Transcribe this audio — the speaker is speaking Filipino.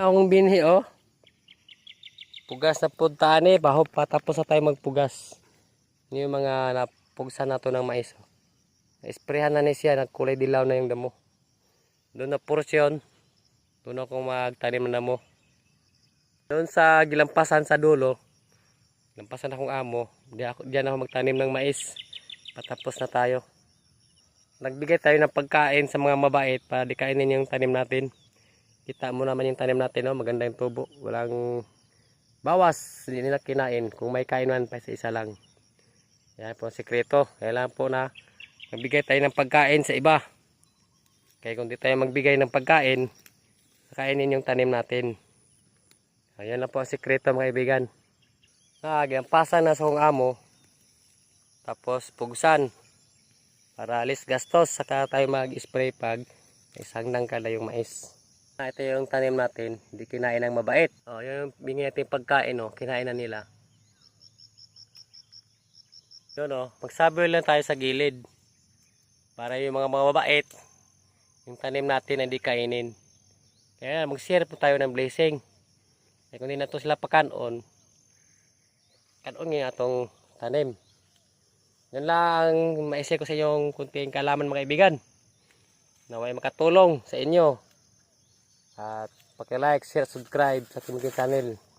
Akong binhi oh. Pugas na puntaan eh. Bahop pa tapos na tayo magpugas. Yun yung mga napugsa na to ng mais. Oh. Isprehan na ni siya. Nagkulay dilaw na yung damo. Doon na porsyon. Doon ako magtanim ng damo. Doon sa gilampasan sa dulo. Lampasan akong amo. Di ako, diyan ako magtanim ng mais. Patapos na tayo. Nagbigay tayo ng pagkain sa mga mabait para di kainin yung tanim natin. Kita mo naman yung tanim natin, oh. maganda yung tubo. Walang bawas, hindi nila kinain. Kung may kain man pa sa isa lang. Yan po ang sekreto. Kailangan po na magbigay tayo ng pagkain sa iba. Kaya kung di tayo magbigay ng pagkain, kainin yung tanim natin. Ayan lang po ang sekreto mga kaibigan. Ah, pasan na sa kong amo. Tapos pugsan. Para alis gastos, saka tayo mag-spray pag isang nangkala yung mais. Ah, ito yung tanim natin, hindi kinain ng mabait. Oh, yun yung bingi natin pagkain, oh, kinain na nila. Yun, oh, magsabi lang tayo sa gilid. Para yung mga mga mabait, yung tanim natin hindi kainin. Kaya mag-share po tayo ng blessing. Kaya kung hindi na to sila pakanon, kanon yung atong tanim. Yan lang maisip ko sa inyong kunting kalaman mga kaibigan. Naway makatulong sa inyo. At paki-like, share, subscribe sa aking channel.